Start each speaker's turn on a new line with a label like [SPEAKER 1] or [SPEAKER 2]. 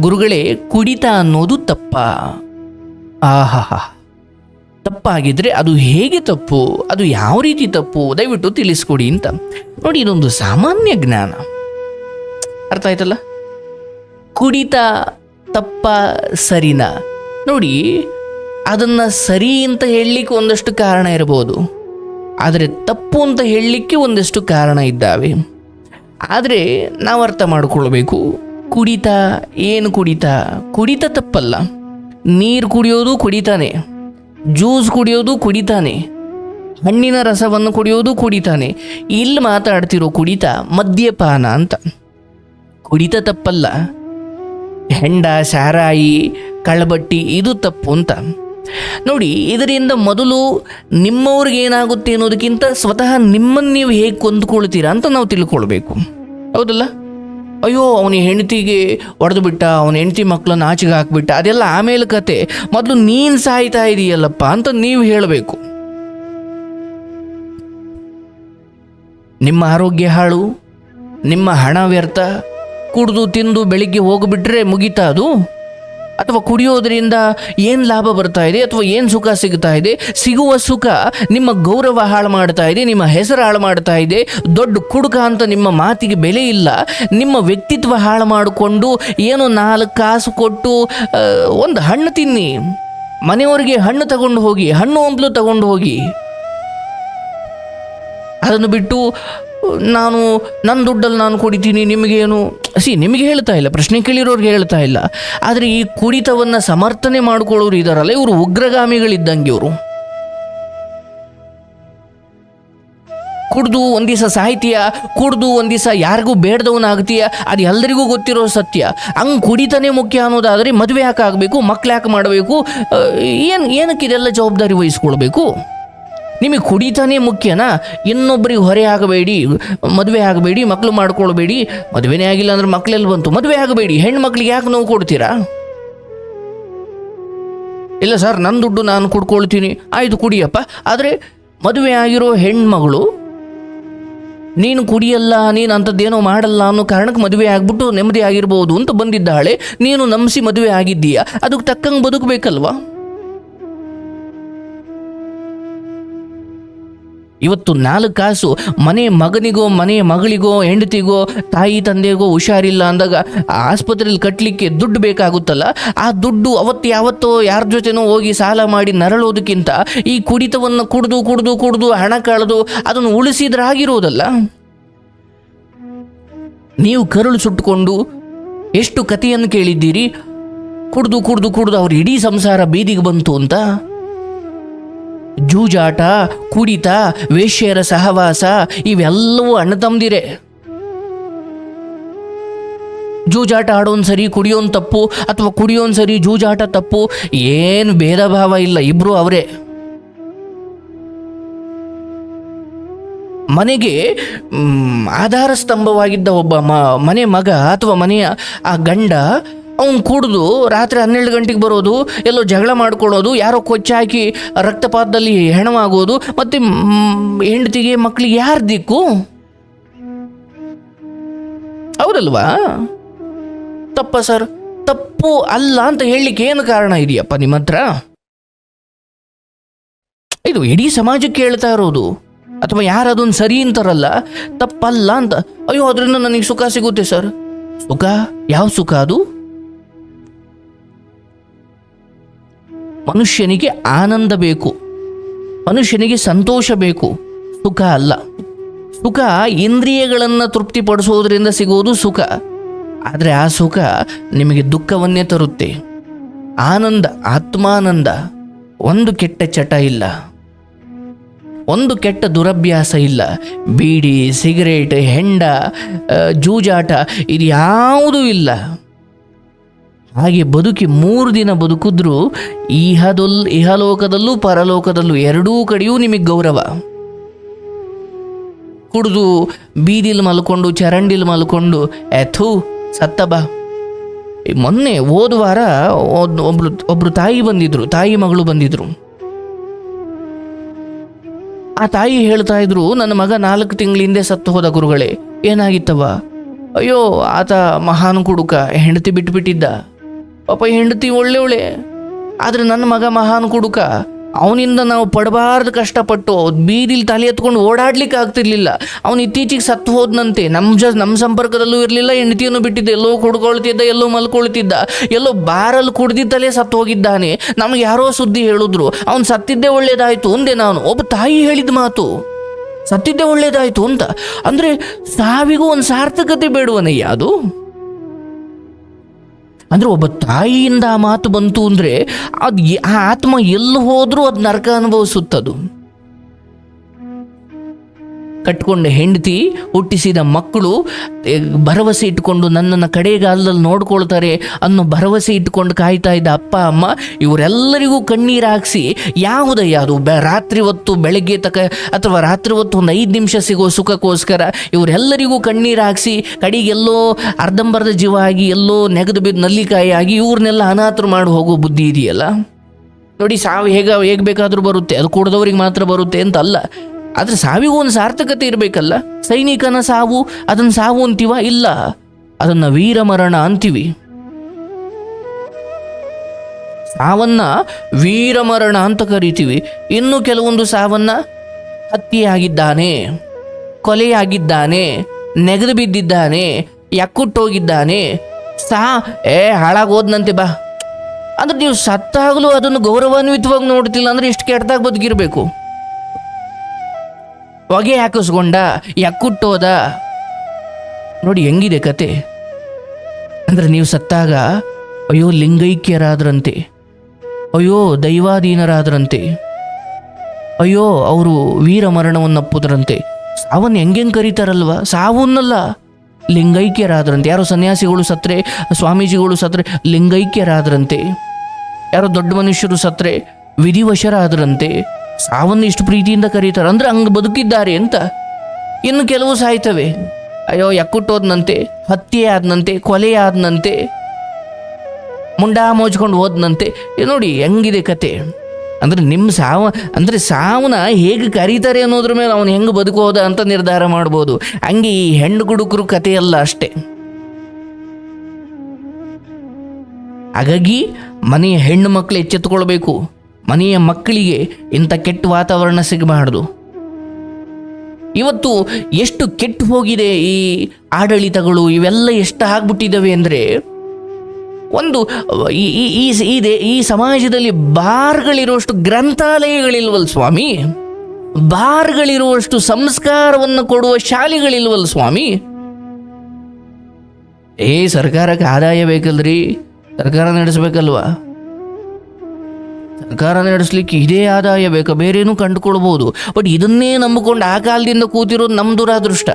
[SPEAKER 1] ಗುರುಗಳೇ ಕುಡಿತ ಅನ್ನೋದು ತಪ್ಪ. ಆಹಾ ತಪ್ಪಾಗಿದ್ರೆ ಅದು ಹೇಗೆ ತಪ್ಪು? ಅದು ಯಾವ ರೀತಿ ತಪ್ಪು? ದಯವಿಟ್ಟು ತಿಳಿಸ್ಕೊಡಿ ಅಂತ. ನೋಡಿ ಇದೊಂದು ಸಾಮಾನ್ಯ ಜ್ಞಾನ. ಅರ್ಥ ಆಯ್ತಲ್ಲ? ಕುಡಿತ ತಪ್ಪ ಸರಿನಾ? ನೋಡಿ ಅದನ್ನು ಸರಿ ಅಂತ ಹೇಳಲಿಕ್ಕೆ ಒಂದಷ್ಟು ಕಾರಣ ಇರಬಹುದು. ಆದರೆ ತಪ್ಪು ಅಂತ ಹೇಳಲಿಕ್ಕೆ ಒಂದಷ್ಟು ಕಾರಣ ಇದ್ದಾವೆ. ಆದರೆ ನಾವು ಅರ್ಥ ಮಾಡಿಕೊಳ್ಬೇಕು. ಕುಡಿತ, ಏನು ಕುಡಿತ? ಕುಡಿತ ತಪ್ಪಲ್ಲ. ನೀರು ಕುಡಿಯೋದು ಕುಡಿತಾನೆ. ಜ್ಯೂಸ್ ಕುಡಿಯೋದು ಕುಡಿತಾನೆ. ಹಣ್ಣಿನ ರಸವನ್ನು ಕುಡಿಯೋದು ಕುಡಿತಾನೆ. ಇಲ್ಲಿ ಮಾತಾಡ್ತಿರೋ ಕುಡಿತ ಮದ್ಯಪಾನ ಅಂತ. ಕುಡಿತ ತಪ್ಪಲ್ಲ. ಹೆಂಡ, ಸಾರಾಯಿ, ಕಳಬಟ್ಟಿ, ಇದು ತಪ್ಪು ಅಂತ. ನೋಡಿ, ಇದರಿಂದ ಮೊದಲು ನಿಮ್ಮವ್ರಿಗೆ ಏನಾಗುತ್ತೆ ಅನ್ನೋದಕ್ಕಿಂತ ಸ್ವತಃ ನಿಮ್ಮನ್ನು ನೀವು ಹೇಗೆ ಕೊಂದ್ಕೊಳ್ತೀರಾ ಅಂತ ನಾವು ತಿಳ್ಕೊಳ್ಬೇಕು. ಹೌದಲ್ಲ? ಅಯ್ಯೋ, ಅವನ ಹೆಂಡತಿಗೆ ಹೊಡೆದು ಬಿಟ್ಟ, ಅವನ ಹೆಂಡತಿ ಮಕ್ಕಳನ್ನ ಆಚೆಗೆ ಹಾಕ್ಬಿಟ್ಟ, ಅದೆಲ್ಲ ಆಮೇಲೆ ಕತೆ. ಮೊದಲು ನೀನು ಸಾಯ್ತಾ ಇದೆಯಲ್ಲಪ್ಪ ಅಂತ ನೀವು ಹೇಳಬೇಕು. ನಿಮ್ಮ ಆರೋಗ್ಯ ಹಾಳು, ನಿಮ್ಮ ಹಣ ವ್ಯರ್ಥ, ಕುಡಿದು ತಿಂದು ಬೆಳಿಗ್ಗೆ ಹೋಗಿಬಿಟ್ರೆ ಮುಗೀತಾ ಅದು? ಅಥವಾ ಕುಡಿಯೋದ್ರಿಂದ ಏನು ಲಾಭ ಬರ್ತಾ ಇದೆ ಅಥವಾ ಏನು ಸುಖ ಸಿಗ್ತಾ ಇದೆ? ಸಿಗುವ ಸುಖ ನಿಮ್ಮ ಗೌರವ ಹಾಳು ಮಾಡ್ತಾ ಇದೆ, ನಿಮ್ಮ ಹೆಸರು ಹಾಳು ಮಾಡ್ತಾ ಇದೆ, ದೊಡ್ಡ ಕುಡುಕ ಅಂತ ನಿಮ್ಮ ಮಾತಿಗೆ ಬೆಲೆ ಇಲ್ಲ. ನಿಮ್ಮ ವ್ಯಕ್ತಿತ್ವ ಹಾಳು ಮಾಡಿಕೊಂಡು ಏನೋ ನಾಲ್ಕು ಕಾಸು ಕೊಟ್ಟು ಒಂದು ಹಣ್ಣು ತಿನ್ನಿ. ಮನೆಯವರಿಗೆ ಹಣ್ಣು ತಗೊಂಡು ಹೋಗಿ, ಹಣ್ಣು ಹಂಪಲು ತಗೊಂಡು ಹೋಗಿ. ಅದನ್ನು ಬಿಟ್ಟು ನಾನು ನನ್ನ ದುಡ್ಡಲ್ಲಿ ನಾನು ಕುಡಿತೀನಿ, ನಿಮಗೇನು? ಸಿ, ನಿಮಗೆ ಹೇಳ್ತಾ ಇಲ್ಲ, ಪ್ರಶ್ನೆ ಕೇಳಿರೋರಿಗೆ ಹೇಳ್ತಾ ಇಲ್ಲ. ಆದರೆ ಈ ಕುಡಿತವನ್ನು ಸಮರ್ಥನೆ ಮಾಡಿಕೊಳ್ಳೋರು ಇದ್ದಾರಲ್ಲ ಇವರು ಉಗ್ರಗಾಮಿಗಳಿದ್ದಂಗೆ ಇವರು. ಕುಡ್ದು ಒಂದು ದಿವಸ ಸಾಹಿತ್ಯ ಕುಡ್ದು ಒಂದು ದಿವಸ ಯಾರಿಗೂ ಬೇಡದವನಾಗ್ತೀಯ, ಅದು ಎಲ್ಲರಿಗೂ ಗೊತ್ತಿರೋ ಸತ್ಯ. ಹಂಗೆ ಕುಡಿತಾನೆ ಮುಖ್ಯ ಅನ್ನೋದಾದರೆ ಮದುವೆ ಯಾಕೆ ಆಗಬೇಕು, ಮಕ್ಳು ಯಾಕೆ ಮಾಡಬೇಕು ಏನು, ಏನಕ್ಕೆ ಇದೆಲ್ಲ ಜವಾಬ್ದಾರಿ ವಹಿಸ್ಕೊಳ್ಬೇಕು? ನಿಮಗೆ ಕುಡಿತಾನೆ ಮುಖ್ಯನಾ? ಇನ್ನೊಬ್ಬರಿಗೆ ಹೊರೆ ಆಗಬೇಡಿ, ಮದುವೆ ಆಗಬೇಡಿ ಮಕ್ಕಳು ಮಾಡ್ಕೊಳ್ಬೇಡಿ. ಮದುವೆನೇ ಆಗಿಲ್ಲ ಅಂದ್ರೆ ಮಕ್ಕಳೆಲ್ಲಿ ಬಂತು. ಮದುವೆ ಆಗಬೇಡಿ. ಹೆಣ್ಣು ಮಕ್ಕಳಿಗೆ ಯಾಕೆ ನೋವು ಕೊಡ್ತೀರಾ? ಇಲ್ಲ ಸರ್ ನನ್ನ ದುಡ್ಡು ನಾನು ಕುಡ್ಕೊಳ್ತೀನಿ. ಆಯ್ತು, ಕುಡಿಯಪ್ಪ. ಆದರೆ ಮದುವೆ ಆಗಿರೋ ಹೆಣ್ಮಗಳು, ನೀನು ಕುಡಿಯಲ್ಲ, ನೀನು ಅಂಥದ್ದೇನೋ ಮಾಡಲ್ಲ ಅನ್ನೋ ಕಾರಣಕ್ಕೆ ಮದುವೆ ಆಗಿಬಿಟ್ಟು ನೆಮ್ಮದಿ ಆಗಿರ್ಬೋದು ಅಂತ ಬಂದಿದ್ದಾಳೆ. ನೀನು ನಂಬಿಸಿ ಮದುವೆ ಆಗಿದ್ದೀಯ? ಅದಕ್ಕೆ ತಕ್ಕಂಗೆ ಬದುಕಬೇಕಲ್ವಾ? ಇವತ್ತು ನಾಲ್ಕು ಕಾಸು ಮನೆ ಮಗನಿಗೋ, ಮನೆ ಮಗಳಿಗೋ, ಹೆಂಡತಿಗೋ, ತಾಯಿ ತಂದೆಗೋ ಹುಷಾರಿಲ್ಲ ಅಂದಾಗ ಆಸ್ಪತ್ರೆಯಲ್ಲಿ ಕಟ್ಟಲಿಕ್ಕೆ ದುಡ್ಡು ಬೇಕಾಗುತ್ತಲ್ಲ? ಆ ದುಡ್ಡು ಅವತ್ತು ಯಾವತ್ತೋ ಯಾರ ಜೊತೆನೋ ಹೋಗಿ ಸಾಲ ಮಾಡಿ ನರಳೋದಕ್ಕಿಂತ ಈ ಕುಡಿತವನ್ನು ಕುಡಿದು ಕುಡಿದು ಕುಡಿದು, ಹಣ ಕಳೆದು ಅದನ್ನು ಉಳಿಸಿದ್ರಾಗಿರೋದಲ್ಲ ನೀವು ಕರುಳು ಸುಟ್ಟುಕೊಂಡು ಎಷ್ಟು ಕಥೆಯನ್ನು ಕೇಳಿದ್ದೀರಿ? ಕುಡಿದು ಕುಡಿದು ಕುಡಿದು ಅವ್ರ ಇಡೀ ಸಂಸಾರ ಬೀದಿಗೆ ಬಂತು ಅಂತ? ಜೂಜಾಟ, ಕುಡಿತ, ವೇಶ್ಯರ ಸಹವಾಸ ಇವೆಲ್ಲವೂ ಅಣ್ಣ ತಮ್ಮದಿರೆ. ಜೂಜಾಟ ಆಡೋನ್ ಸರಿ, ಕುಡಿಯೋನ್ ತಪ್ಪು, ಅಥವಾ ಕುಡಿಯೋನ್ ಸರಿ ಜೂಜಾಟ ತಪ್ಪು, ಏನು ಭೇದ ಭಾವ ಇಲ್ಲ, ಇಬ್ರು ಅವರೇ. ಮನೆಗೆ ಆಧಾರ ಸ್ತಂಭವಾಗಿದ್ದ ಒಬ್ಬ ಮನೆ ಮಗ ಅಥವಾ ಮನೆಯ ಆ ಗಂಡ ಅವನು ಕುಡಿದು ರಾತ್ರಿ ಹನ್ನೆರಡು ಗಂಟೆಗೆ ಬರೋದು, ಎಲ್ಲೋ ಜಗಳ ಮಾಡ್ಕೊಳ್ಳೋದು ಯಾರೋ ಕೊಚ್ಚಾಕಿ ರಕ್ತಪಾತದಲ್ಲಿ ಹೆಣವಾಗೋದು, ಮತ್ತು ಹೆಂಡತಿಗೆ ಮಕ್ಕಳಿಗೆ ಯಾರು ದಿಕ್ಕು? ಹೌದಲ್ವಾ? ತಪ್ಪ ಸರ್, ತಪ್ಪು ಅಲ್ಲ ಅಂತ ಹೇಳಲಿಕ್ಕೆ ಏನು ಕಾರಣ ಇದೆಯಪ್ಪ ನಿಮ್ಮ ಹತ್ರ? ಇದು ಇಡೀ ಸಮಾಜಕ್ಕೆ ಹೇಳ್ತಾ ಇರೋದು. ಅಥವಾ ಯಾರು ಅದೊಂದು ಸರಿ ಅಂತಾರಲ್ಲ, ತಪ್ಪಲ್ಲ ಅಂತ. ಅಯ್ಯೋ, ಅದರಿಂದ ನನಗೆ ಸುಖ ಸಿಗುತ್ತೆ ಸರ್. ಸುಖ? ಯಾವ ಸುಖ ಅದು? ಮನುಷ್ಯನಿಗೆ ಆನಂದ ಬೇಕು. ಮನುಷ್ಯನಿಗೆ ಸಂತೋಷ ಬೇಕು. ಸುಖ ಅಲ್ಲ. ಸುಖ ಇಂದ್ರಿಯಗಳನ್ನು ತೃಪ್ತಿಪಡಿಸೋದ್ರಿಂದ ಸಿಗುವುದು ಸುಖ. ಆದರೆ ಆ ಸುಖ ನಿಮಗೆ ದುಃಖವನ್ನೇ ತರುತ್ತೆ. ಆನಂದ, ಆತ್ಮಾನಂದ ಒಂದು ಕೆಟ್ಟ ಚಟ ಇಲ್ಲ. ಒಂದು ಕೆಟ್ಟ ದುರಭ್ಯಾಸ ಇಲ್ಲ. ಬೀಡಿ, ಸಿಗರೇಟ್, ಹೆಂಡ ಜೂಜಾಟ ಇದು ಯಾವುದೂ ಇಲ್ಲ. ಹಾಗೆ ಬದುಕಿ ಮೂರು ದಿನ ಬದುಕಿದ್ರು ಇಹದಲ್, ಇಹಲೋಕದಲ್ಲೂ ಪರಲೋಕದಲ್ಲೂ ಎರಡೂ ಕಡೆಯೂ ನಿಮಗೆ ಗೌರವ. ಕುಡಿದು ಬೀದಿಲಿ ಮಲ್ಕೊಂಡು, ಚರಂಡಿಲ್ ಮಲ್ಕೊಂಡು, ಎಥು ಸತ್ತ ಬಾ ಮೊನ್ನೆ ಹೋದ ವಾರ ಒಬ್ರು ಒಬ್ರು ತಾಯಿ ಬಂದಿದ್ರು, ತಾಯಿ ಮಗಳು ಬಂದಿದ್ರು. ಆ ತಾಯಿ ಹೇಳ್ತಾ ಇದ್ರು, ನನ್ನ ಮಗ ನಾಲ್ಕು ತಿಂಗಳ ಹಿಂದೆ ಸತ್ತು ಹೋದ ಗುರುಗಳೇ ಏನಾಗಿತ್ತವ ಅಯ್ಯೋ, ಆತ ಮಹಾನ್ ಕುಡುಕ, ಹೆಂಡತಿ ಬಿಟ್ಬಿಟ್ಟಿದ್ದ. ಪಾಪ ಹೆಂಡತಿ ಒಳ್ಳೆ ಆದರೆ ನನ್ನ ಮಗ ಮಹಾನ್ ಕುಡುಕ, ಅವನಿಂದ ನಾವು ಪಡಬಾರ್ದು ಕಷ್ಟಪಟ್ಟು ಬೀದಿಲಿ ತಲೆ ಎತ್ಕೊಂಡು ಓಡಾಡ್ಲಿಕ್ಕೆ ಆಗ್ತಿರ್ಲಿಲ್ಲ. ಅವನು ಇತ್ತೀಚೆಗೆ ಸತ್ತು ಹೋದ್ನಂತೆ. ನಮ್ಮ ಜ ನಮ್ಮ ಸಂಪರ್ಕದಲ್ಲೂ ಇರಲಿಲ್ಲ, ಹೆಂಡತಿಯನ್ನು ಬಿಟ್ಟಿದ್ದ, ಎಲ್ಲೋ ಕುಡ್ಕೊಳ್ತಿದ್ದ, ಎಲ್ಲೋ ಮಲ್ಕೊಳ್ತಿದ್ದ, ಎಲ್ಲೋ ಬಾರಲ್ಲಿ ಕುಡ್ದಿದ್ದಲೇ ಸತ್ತು ಹೋಗಿದ್ದಾನೆ. ನಮ್ಗೆ ಯಾರೋ ಸುದ್ದಿ ಹೇಳಿದ್ರು, ಅವನು ಸತ್ತಿದ್ದೇ ಒಳ್ಳೇದಾಯ್ತು ಅಂದೆ ನಾನು. ಒಬ್ಬ ತಾಯಿ ಹೇಳಿದ ಮಾತು. ಸತ್ತಿದ್ದೇ ಒಳ್ಳೇದಾಯ್ತು ಅಂತ. ಅಂದ್ರೆ ಸಾವಿಗೂ ಒಂದು ಸಾರ್ಥಕತೆ ಬೇಡುವನಯ್ಯ ಅದು? ಅಂದ್ರೆ ಒಬ್ಬ ತಾಯಿಯಿಂದ ಆ ಮಾತು ಬಂತು ಅಂದರೆ ಅದು ಆ ಆತ್ಮ ಎಲ್ಲಿ ಹೋದರೂ ಅದು ನರಕ ಅನುಭವಿಸುತ್ತದು. ಕಟ್ಕೊಂಡ ಹೆಂಡತಿ ಹುಟ್ಟಿಸಿದ ಮಕ್ಕಳು ಭರವಸೆ ಇಟ್ಕೊಂಡು ನನ್ನನ್ನು ಕಡೆಗಾಲದಲ್ಲಿ ನೋಡ್ಕೊಳ್ತಾರೆ ಅನ್ನೋ ಭರವಸೆ ಇಟ್ಕೊಂಡು ಕಾಯ್ತಾ ಇದ್ದ ಅಪ್ಪ, ಅಮ್ಮ, ಇವರೆಲ್ಲರಿಗೂ ಕಣ್ಣೀರು ಹಾಕಿಸಿ ಯಾವುದಯ್ಯ ಅದು ಬೆ, ರಾತ್ರಿ ಹೊತ್ತು ಬೆಳಗ್ಗೆ ತಕ ಅಥವಾ ರಾತ್ರಿ ಹೊತ್ತು ಒಂದು ಐದು ನಿಮಿಷ ಸಿಗೋ ಸುಖಕ್ಕೋಸ್ಕರ ಇವರೆಲ್ಲರಿಗೂ ಕಣ್ಣೀರು ಹಾಕಿಸಿ ಕಡೆಗೆಲ್ಲೋ ಅರ್ಧಂಬರ್ಧ ಜೀವ ಆಗಿ ಎಲ್ಲೋ ನೆಗೆದು ಬಿದ್ದು ನಲ್ಲಿಕಾಯಿ ಆಗಿ ಇವ್ರನ್ನೆಲ್ಲ ಅನಾಥರು ಮಾಡಿ ಹೋಗೋ ಬುದ್ಧಿ ಇದೆಯಲ್ಲ? ನೋಡಿ ಸಾವು ಹೇಗ ಹೇಗೆ ಬೇಕಾದರೂ ಬರುತ್ತೆ, ಅದು ಕೂಡದವ್ರಿಗೆ ಮಾತ್ರ ಬರುತ್ತೆ ಅಂತ ಅಲ್ಲ. ಆದರೆ ಸಾವಿಗೂ ಒಂದು ಸಾರ್ಥಕತೆ ಇರಬೇಕಲ್ಲ? ಸೈನಿಕನ ಸಾವು ಅದನ್ನು ಸಾವು ಅಂತೀವ? ಇಲ್ಲ. ಅದನ್ನು ವೀರಮರಣ ಅಂತೀವಿ. ಸಾವನ್ನ ವೀರಮರಣ ಅಂತ ಕರಿತೀವಿ. ಇನ್ನು ಕೆಲವೊಂದು ಸಾವನ್ನ ಹತ್ಯೆಯಾಗಿದ್ದಾನೆ, ಕೊಲೆಯಾಗಿದ್ದಾನೆ, ನೆಗೆದು ಬಿದ್ದಿದ್ದಾನೆ, ಯಕ್ಕುಟ್ಟೋಗಿದ್ದಾನೆ. ಸಾ, ಏ, ಹಾಳಾಗೋದ್ನಂತೆ ಬಾ. ಅಂದ್ರೆ ನೀವು ಸತ್ತಾಗಲೂ ಅದನ್ನು ಗೌರವಾನ್ವಿತವಾಗಿ ನೋಡ್ತಿಲ್ಲ ಅಂದ್ರೆ ಎಷ್ಟು ಕೆಟ್ಟದಾಗ ಬದುಕಿರ್ಬೇಕು. ಹೊಗೆ ಹಾಕಿಸ್ಕೊಂಡ, ಯಕ್ಕುಟ್ಟೋದ. ನೋಡಿ ಹೆಂಗಿದೆ ಕತೆ. ಅಂದ್ರೆ ನೀವು ಸತ್ತಾಗ, ಅಯ್ಯೋ ಲಿಂಗೈಕ್ಯರಾದ್ರಂತೆ. ಅಯ್ಯೋ ದೈವಾಧೀನರಾದ್ರಂತೆ. ಅಯ್ಯೋ ಅವರು ವೀರ ಮರಣವನ್ನಪ್ಪುದ್ರಂತೆ. ಸಾವನ್ನ ಹೆಂಗೆಂಗೆ ಕರೀತಾರಲ್ವ? ಸಾವನ್ನಲ್ಲ. ಲಿಂಗೈಕ್ಯರಾದ್ರಂತೆ. ಯಾರೋ ಸನ್ಯಾಸಿಗಳು ಸತ್ರೆ, ಸ್ವಾಮೀಜಿಗಳು ಸತ್ರೆ, ಲಿಂಗೈಕ್ಯರಾದ್ರಂತೆ. ಯಾರೋ ದೊಡ್ಡ ಮನುಷ್ಯರು ಸತ್ರೆ, ವಿಧಿವಶರಾದ್ರಂತೆ. ಸಾವನ್ನು ಇಷ್ಟು ಪ್ರೀತಿಯಿಂದ ಕರೀತಾರೆ. ಅಂದ್ರೆ ಹಂಗೆ ಬದುಕಿದ್ದಾರೆ ಅಂತ ಇನ್ನು ಕೆಲವು ಸಾಯ್ತವೆ. ಅಯ್ಯೋ, ಯಕ್ಕುಟ್ಟೋದ್ನಂತೆ, ಹತ್ಯೆ ಆದನಂತೆ, ಕೊಲೆ ಆದನಂತೆ, ಮುಂಡಾ ಮೋಜ್ಕೊಂಡು ಹೋದ್ನಂತೆ. ನೋಡಿ ಹೆಂಗಿದೆ ಕತೆ. ಅಂದ್ರೆ ನಿಮ್ಮ ಸಾವ, ಅಂದ್ರೆ ಸಾವನ್ನ ಹೇಗೆ ಕರೀತಾರೆ ಅನ್ನೋದ್ರ ಮೇಲೆ ಅವನು ಹೆಂಗೆ ಬದುಕೋದ ಅಂತ ನಿರ್ಧಾರ ಮಾಡ್ಬೋದು. ಹಂಗೆ ಈ ಹೆಣ್ಣು ಗುಡುಕರು ಕಥೆಯಲ್ಲ ಅಷ್ಟೇ. ಹಾಗಾಗಿ ಮನೆಯ ಹೆಣ್ಣು ಮಕ್ಕಳು ಎಚ್ಚೆತ್ತುಕೊಳ್ಬೇಕು. ಮನೆಯ ಮಕ್ಕಳಿಗೆ ಇಂಥ ಕೆಟ್ಟ ವಾತಾವರಣ ಸಿಗಬಾರ್ದು. ಇವತ್ತು ಎಷ್ಟು ಕೆಟ್ಟು ಹೋಗಿದೆ ಈ ಆಡಳಿತಗಳು, ಇವೆಲ್ಲ ಎಷ್ಟು ಆಗ್ಬಿಟ್ಟಿದ್ದಾವೆ ಅಂದರೆ, ಒಂದು ಈ ಈ ಈ ಸಮಾಜದಲ್ಲಿ ಬಾರ್ಗಳಿರುವಷ್ಟು ಗ್ರಂಥಾಲಯಗಳಿಲ್ವಲ್ ಸ್ವಾಮಿ? ಬಾರ್ಗಳಿರುವಷ್ಟು ಸಂಸ್ಕಾರವನ್ನು ಕೊಡುವ ಶಾಲೆಗಳಿಲ್ವಲ್ ಸ್ವಾಮಿ? ಏ ಸರ್ಕಾರಕ್ಕೆ ಆದಾಯ ಬೇಕಲ್ರಿ? ಸರ್ಕಾರ ನಡೆಸಬೇಕಲ್ವಾ? ಸರ್ಕಾರ ನಡೆಸಲಿಕ್ಕೆ ಇದೇ ಆದಾಯ ಬೇಕಾ? ಬೇರೇನೂ ಕಂಡುಕೊಳ್ಬೋದು. ಬಟ್ ಇದನ್ನೇ ನಂಬಿಕೊಂಡು ಆ ಕಾಲದಿಂದ ಕೂತಿರೋದು ನಮ್ಮ ದುರಾದೃಷ್ಟ